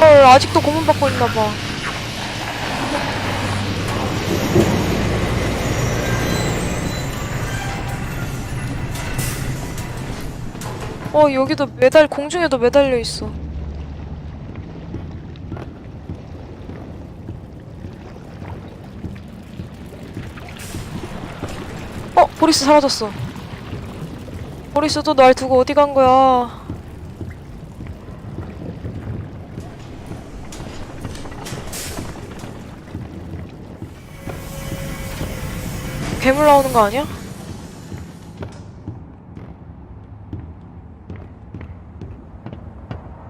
헐 아직도 고문 받고 있나봐. 어 여기도 매달 공중에도 매달려 있어. 어 보리스 사라졌어. 보리스도 날 두고 어디 간 거야 괴물 나오는 거 아니야?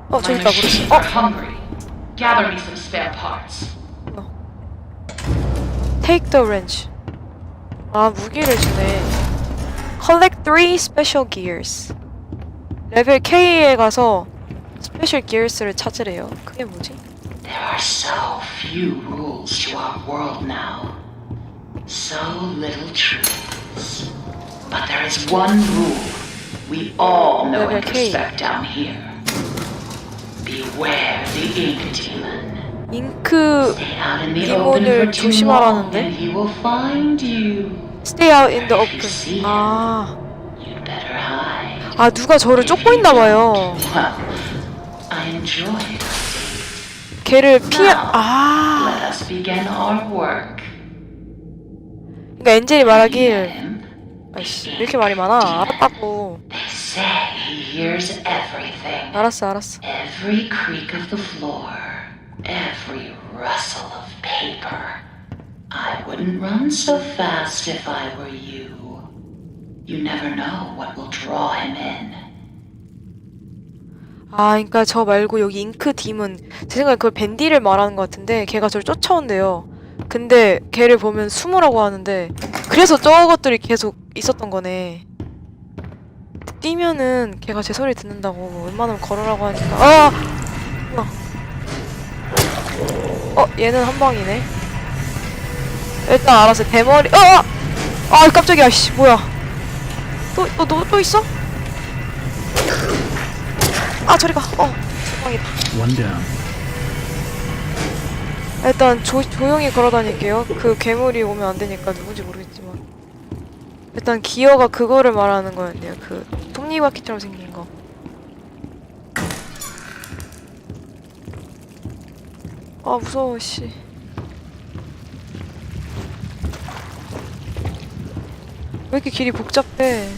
어 저기 있다 are 어. Gather me some spare parts. Take the wrench. 아, 무기를 주네. Collect three special gears. 레벨 K에 가서 스페셜 gears를 찾으래요. 그게 뭐지? There are so few rules to our world now. So little truths. But there is one rule we all know and respect down here. Beware the ink demon. 잉크 Stay out in the 이모를 open for too long, 조심하라는데? and he will find you. stay out in the open. 아, You'd better hide. 아 누가 저를 쫓고 있나 봐요. 걔를 피해. 아, Let us begin our work. 그러니까 엔젤이 말하길. 아이씨, 왜 이렇게 말이 많아? 알았다고. They say he hears everything. 알았어, 알았어. Every creak of the floor, every rustle of paper. I wouldn't run so fast if I were you. You never know what will draw him in. 아, 그러니까 저 말고 여기 잉크 딤은 제 생각에 그걸 밴디를 말하는 것 같은데 걔가 저를 쫓아온대요. 근데 걔를 보면 숨으라고 하는데 그래서 저것들이 계속 있었던 거네. 뛰면은 걔가 제 소리 듣는다고 웬만하면 걸으라고 하니까 아! 뭐야. 어, 얘는 한 방이네. 일단 알아서 대머리 아! 아, 깜짝이야. 씨, 뭐야. 또, 또, 또, 또 있어? 아, 저리 가. 어, 대박이다. 일단 조, 조용히 걸어다닐게요. 그 괴물이 오면 안 되니까 누군지 모르겠지만. 일단 기어가 그거를 말하는 거였네요. 그 톱니바퀴처럼 생긴 거. 아 무서워 씨. 왜 이렇게 길이 복잡해?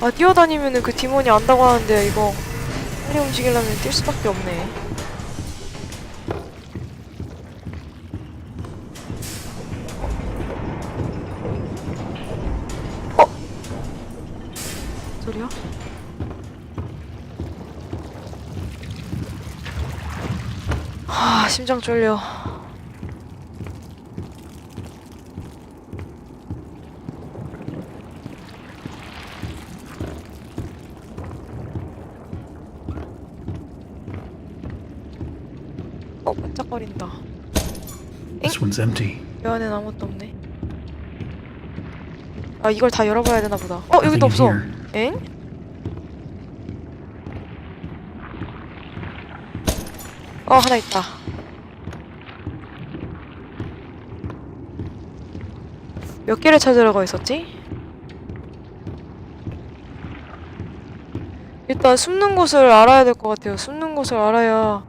아 뛰어다니면은 그 디몬이 안다고 하는데 이거 빨리 움직이려면 뛸 수밖에 없네. 어? 소리야? 아 심장 쫄려. 어 반짝거린다. One's empty. 여 안엔 아무것도 없네. 아 이걸 다 열어봐야 되나 보다. 어 여기도 Nothing 없어. here. 엥? 어 하나 있다. 몇 개를 찾으라고 했었지? 일단 숨는 곳을 알아야 될 것 같아요. 숨는 곳을 알아야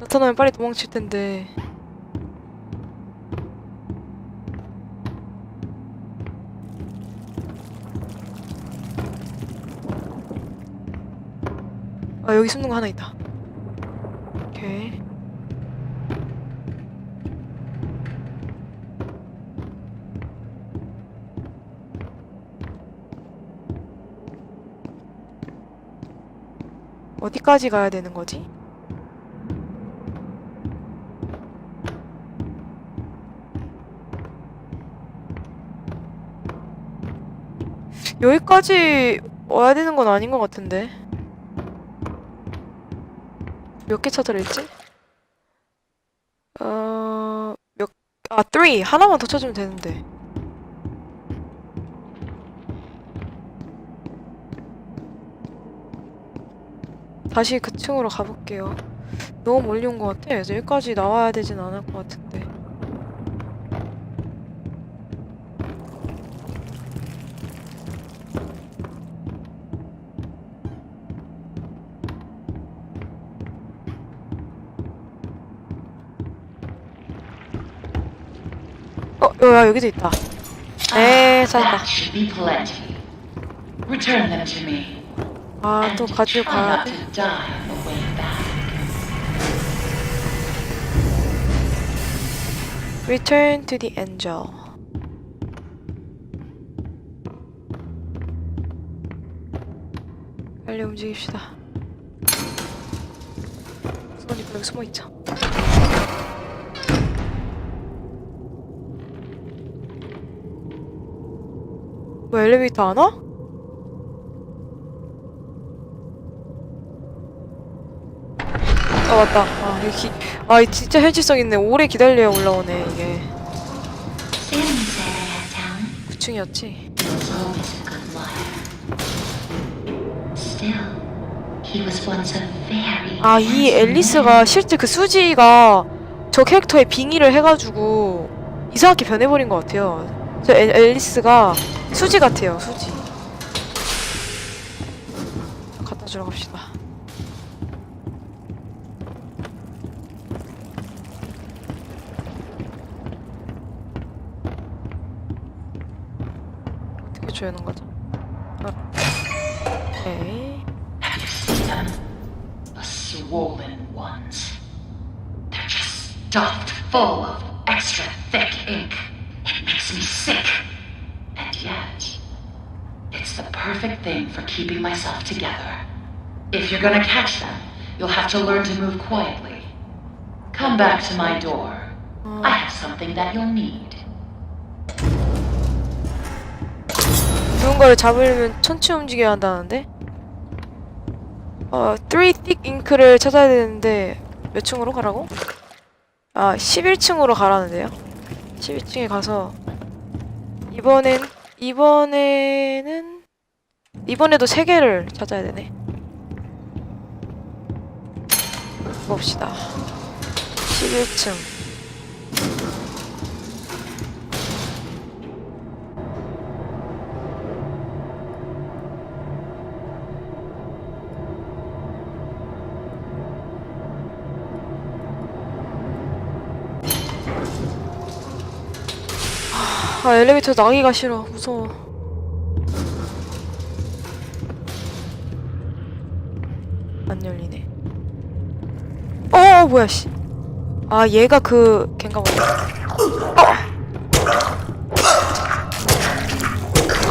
나타나면 빨리 도망칠 텐데. 아 여기 숨는 거 하나 있다. 오케이. 어디까지 가야 되는 거지? 여기까지 와야 되는 건 아닌 것 같은데. 몇개 했지? 어, 몇 아, 3! 하나만 더 찾으면 되는데. 다시 그 층으로 가볼게요. 너무 멀리 온 것 같아. 여기까지 나와야 되진 않을 것 같은데. 어, 야, 여기도 있다. 네, Ah, 찾았다. that should be plenty. Return them to me. 아, and 또 가지고 가야 돼. Return to the angel. 빨리 움직입시다. 무서우니까 여기 숨어 있자. 왜 엘리베이터 안 와? 아 맞다. 아 여기 아 진짜 현실성 있네. 오래 기다려야 올라오네 이게. Sammy said I had talent. 9층이었지. He was always a good liar. Still, he was once a very 아, 이 앨리스가. 실제 그 수지가 저 캐릭터에 빙의를 해가지고 이상하게 변해버린 것 같아요. 저 앨, 앨리스가 수지 같아요, 수지. 갖다 주러 갑시다. 어떻게 조여는 거죠? 아. 오케이. Have you seen them? The swollen ones. They're just stuffed full of extra thick ink. Makes me sick. And yet, it's the perfect thing for keeping myself together. If you're gonna catch them, you'll have to learn to move quietly. Come back to my door. I have something that you'll need. 누군가를 잡으려면 천천히 움직여야 한다는데? 어, 3 thick ink를 찾아야 되는데 몇 층으로 가라고? 아, 11층으로 가라는데요? 11층에 가서 이번엔 이번에는 이번에도 3개를 찾아야 되네. 봅시다. 11층. 아, 엘리베이터 나가기가 싫어. 무서워. 안 열리네. 어, 뭐야, 씨. 아, 얘가 그, 걘가 보네. 어!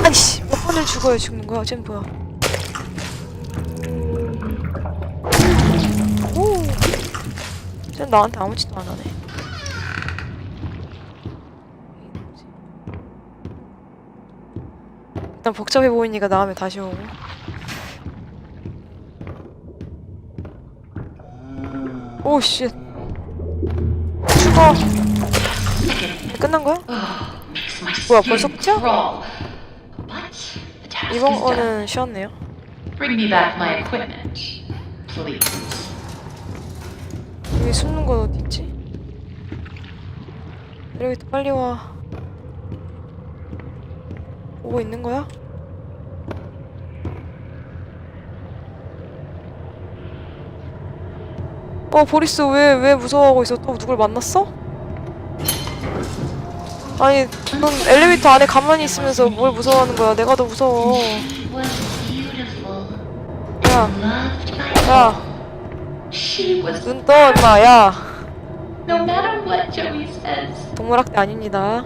아니, 씨. 몇 번을 죽어야 죽는 거야? 쟤는 뭐야? 오! 쟤는 나한테 아무 짓도 안 하네. 일단 복잡해 보이니까 다음에 다시 오고. 오 씨. 죽어. 끝난 거야? 뭐야, 벌써 끝이야? 이번. 거는 쉬었네요. 여기 숨는 건 어디 있지? 엘리베이터 빨리 와. 오고 있는 거야? 어 보리스 왜 왜 무서워하고 있어? 또 누굴 만났어? 아니 넌 엘리베이터 안에 가만히 있으면서 뭘 무서워하는 거야? 내가 더 무서워. 야, 야, all. She was 눈 떠, 임마, 야. 동물학대 아닙니다.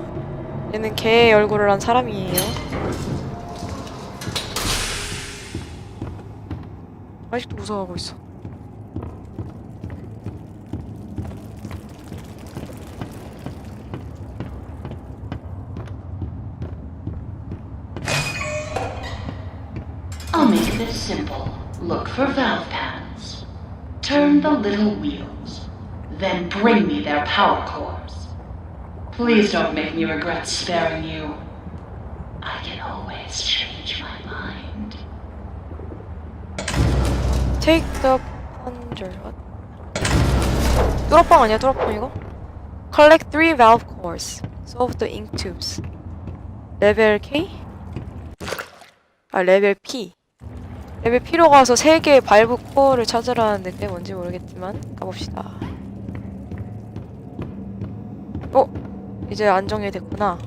얘는 개의 얼굴을 한 사람이에요. 아직도 무서워하고 있어. I'll make this simple. Look for valve pads. Turn the little wheels. Then bring me their power cores. Please don't make me regret sparing you. I can always change my mind. Take the plunger. 뚜러빵 아니야 뚜러빵 이거? Collect three valve cores. Solve the ink tubes. 레벨 K? 아 레벨 P. 레벨 P로 가서 세 개의 발브 코어를 찾으라는데 그게 뭔지 모르겠지만 가봅시다. 어? 이제 안정이 됐구나.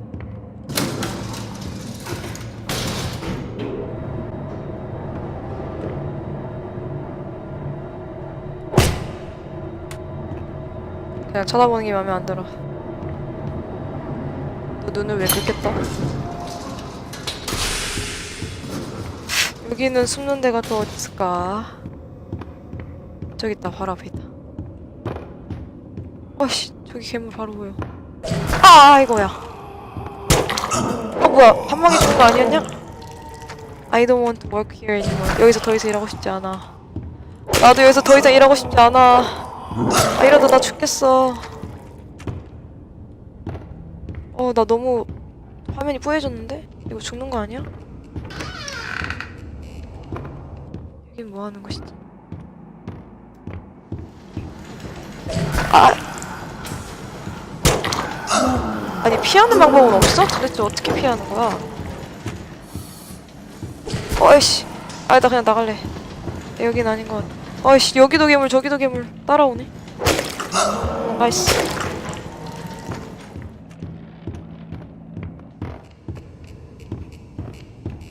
그냥 쳐다보는 게 마음에 안 들어. 너 눈을 왜 그렇게 떠? 여기는 숨는 데가 또 어디 있을까? 저기 있다, 있다. 어씨, 저기 괴물 바로 보여. 아, 이거야. 아, 뭐야, 한 방에 죽은 거 아니었냐? I don't want to work here anymore. 여기서 더 이상 일하고 싶지 않아. 나도 여기서 더 이상 일하고 싶지 않아. 아 이러다 나 죽겠어. 어 나 너무 화면이 뿌얘졌는데? 이거 죽는 거 아니야? 여긴 뭐 하는 것이지? 아! 아니 피하는 방법은 없어? 도대체 어떻게 피하는 거야? 어이씨. 아나 그냥 나갈래. 여긴 아닌 것 같아. 어이씨 여기도 괴물 저기도 괴물 따라오네? 나이스.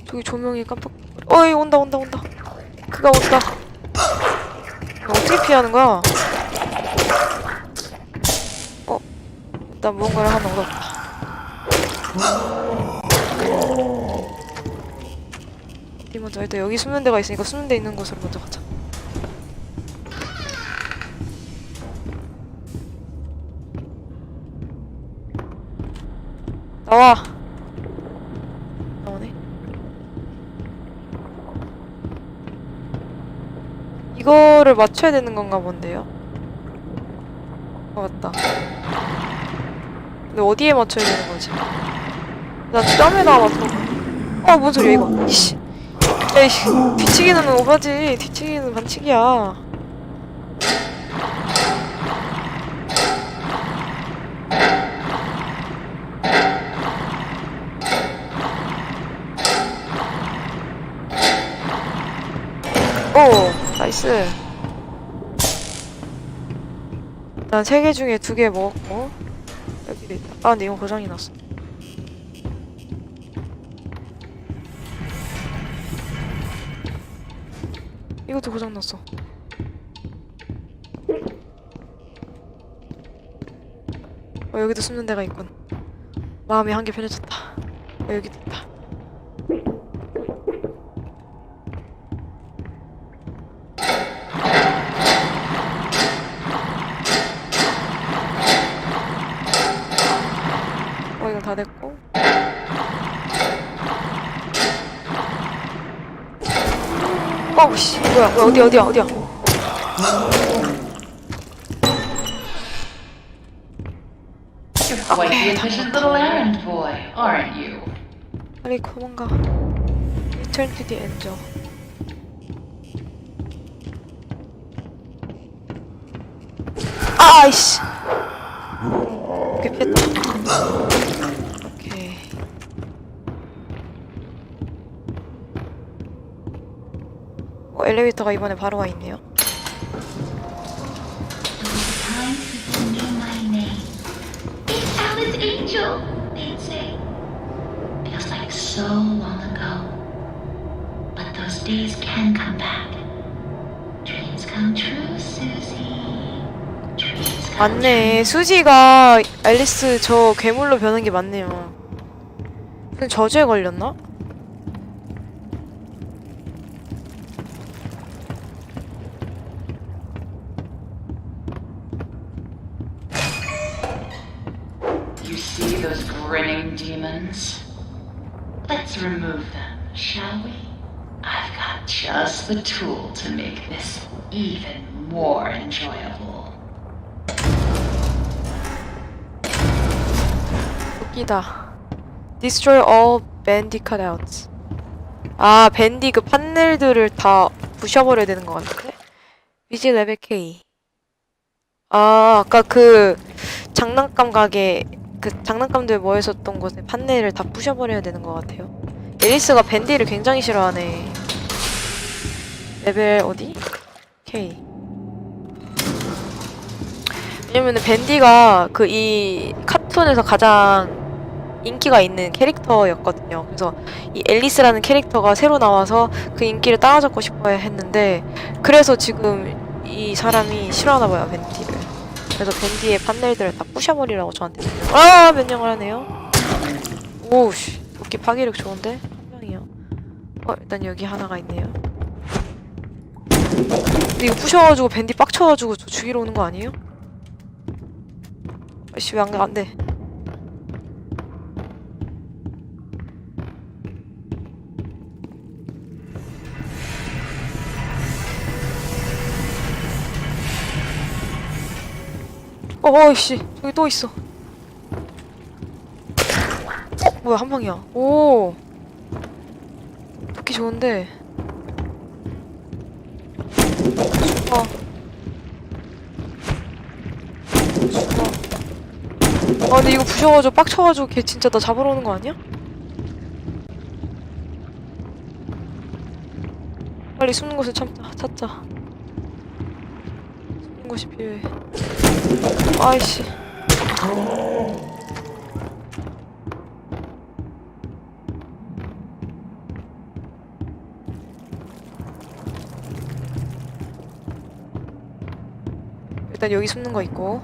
저기 조명이 깜빡 어이 온다 온다 온다. 그가 온다. 어떻게 피하는 거야 일단 무언가를 하나 얻었다 어디 먼저 일단 여기 숨는 데가 있으니까 숨는 데 있는 곳으로 먼저 가자 나와. 나오네. 이거를 맞춰야 되는 건가 본데요? 어, 맞다. 근데 어디에 맞춰야 되는 거지? 나 뺨에다 맞춰. 어, 뭔 소리야, 이거. 이씨. 에이씨, 뒤치기는 오바지. 뒤치기는 반칙이야. 오, 나이스. 난 세 개 중에 두 개 먹었고 여기도 있다. 아, 근데 이건 고장이 났어. 이것도 고장 났어. 어, 여기도 숨는 데가 있군. 마음이 한개 편해졌다. 어, 여기도 있다. 어 이건 다 됐고 어우 씨 뭐야 뭐야 어디야 어디야 어디야 You're quite the efficient little errand boy, aren't you? 빨리 도망가 Return to the angel 아이씨 피했다 오케이 어 엘리베이터가 이번에 바로 와 있네요 맞네 수지가 앨리스 저 괴물로 변한 게 맞네요 저주에 걸렸나? Make this even more enjoyable. 웃기다. Destroy all bandy cutouts. 아, 밴디 그 판넬들을 다 부셔버려야 되는 것 같은데? 위지 레벨 K. 아, 아까 그 장난감 가게 그 장난감들 모여있었던 곳에 판넬을 다 부셔버려야 되는 것 같아요. 에리스가 밴디를 굉장히 싫어하네. 레벨 어디? K. 왜냐면은 밴디가 그 이 카툰에서 가장 인기가 있는 캐릭터였거든요. 그래서 이 앨리스라는 캐릭터가 새로 나와서 그 인기를 따라잡고 싶어 했는데 그래서 지금 이 사람이 싫어하나 봐요, 밴디를. 그래서 밴디의 판넬들을 다 부셔버리라고 저한테 명령- 아 명령을 하네요. 오우씨 도끼 파괴력 좋은데? 분명이요. 어 일단 여기 하나가 있네요. 근데 이거 부셔가지고 밴디 빡쳐가지고 저 죽이러 오는 거 아니에요? 아씨 왜안 가? 안 돼. 어, 어이씨, 저기 또 있어. 어, 뭐야, 한 방이야. 오. 도끼 좋은데. 죽어. 죽어. 아, 근데 이거 부셔가지고 빡쳐가지고 걔 진짜 나 잡으러 오는 거 아니야? 빨리 숨는 곳을 참자, 찾자. 숨는 곳이 필요해. 아이씨. 일단 여기 숨는 거 있고.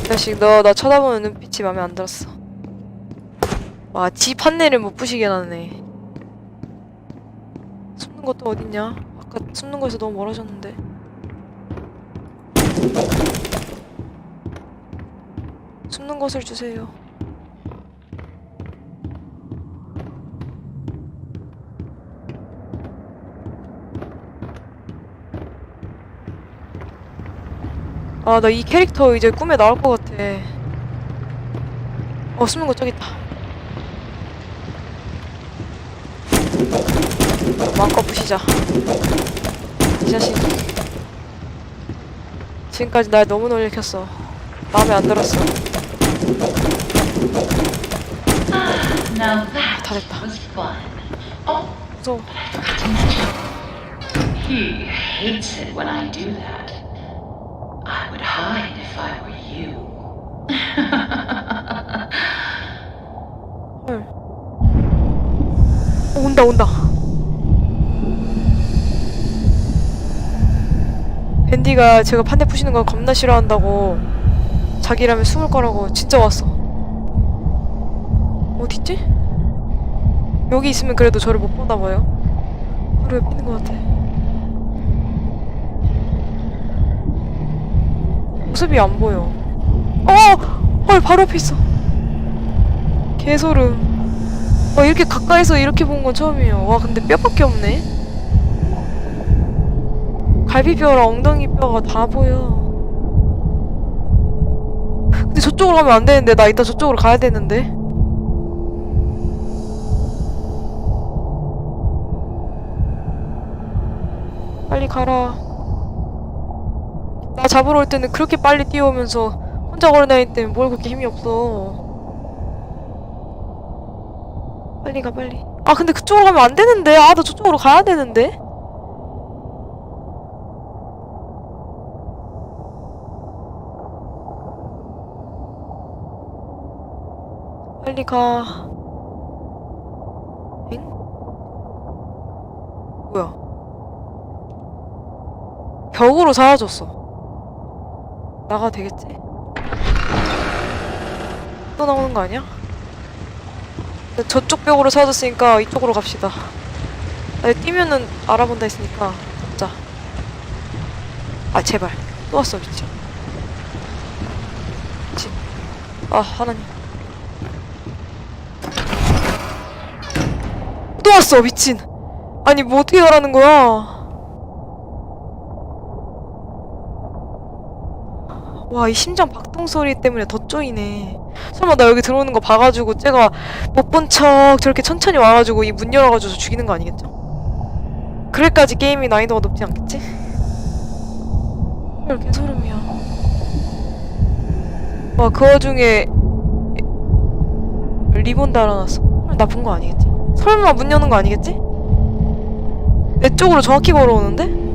이 자식 너 나 쳐다보는 눈빛이 마음에 안 들었어. 와, 지 판넬을 못 부시게 하네. 숨는 것도 어딨냐? 아까 숨는 거에서 너무 멀어졌는데. 숨는 것을 주세요. 아, 나 이 캐릭터 이제 꿈에 나올 것 같아. 어, 숨는 거 저기 있다. 마음껏 부시자. 이 자식. 지금까지 날 너무 놀래켰어. 마음에 안 들었어. 다 됐다. Oh, 무서워. he hates it when I do that. Hide if I were you. 헐. 어, 온다, 온다. 밴디가 제가 판대 푸시는 거 겁나 싫어한다고 자기라면 숨을 거라고 진짜 왔어. 어딨지? 여기 있으면 그래도 저를 못 보나 봐요. 옆에 있는 것 같아. 모습이 안 보여. 어! 헐, 바로 옆에 있어. 개소름. 와 이렇게 가까이서 이렇게 본 건 처음이에요. 와 근데 뼈밖에 없네. 갈비뼈랑 엉덩이 뼈가 다 보여. 근데 저쪽으로 가면 안 되는데 나 이따 저쪽으로 가야 되는데. 빨리 가라. 나 잡으러 올 때는 그렇게 빨리 뛰어오면서 혼자 걸어다닐 때는 뭘 그렇게 힘이 없어. 빨리 가 빨리. 아 근데 그쪽으로 가면 안 되는데? 아 나 저쪽으로 가야 되는데? 빨리 가. 엥? 뭐야? 벽으로 사라졌어 나가도 되겠지? 또 나오는 거 아니야? 네, 저쪽 벽으로 사라졌으니까 이쪽으로 갑시다. 아, 뛰면은 알아본다 했으니까 자. 아 제발 또 왔어 미친. 미친. 아 하나님. 또 왔어 미친. 아니 뭐 어떻게 가라는 거야? 와 이 심장 박동 소리 때문에 더 쪼이네 설마 나 여기 들어오는 거 봐가지고 쟤가 못 본 척 저렇게 천천히 와가지고 이 문 열어가지고 죽이는 거 아니겠죠? 그럴까지 게임이 난이도가 높지 않겠지? 헐 개소름이야 와 그 와중에 리본 달아놨어 헐, 나쁜 거 아니겠지? 설마 문 여는 거 아니겠지? 내 쪽으로 정확히 걸어오는데?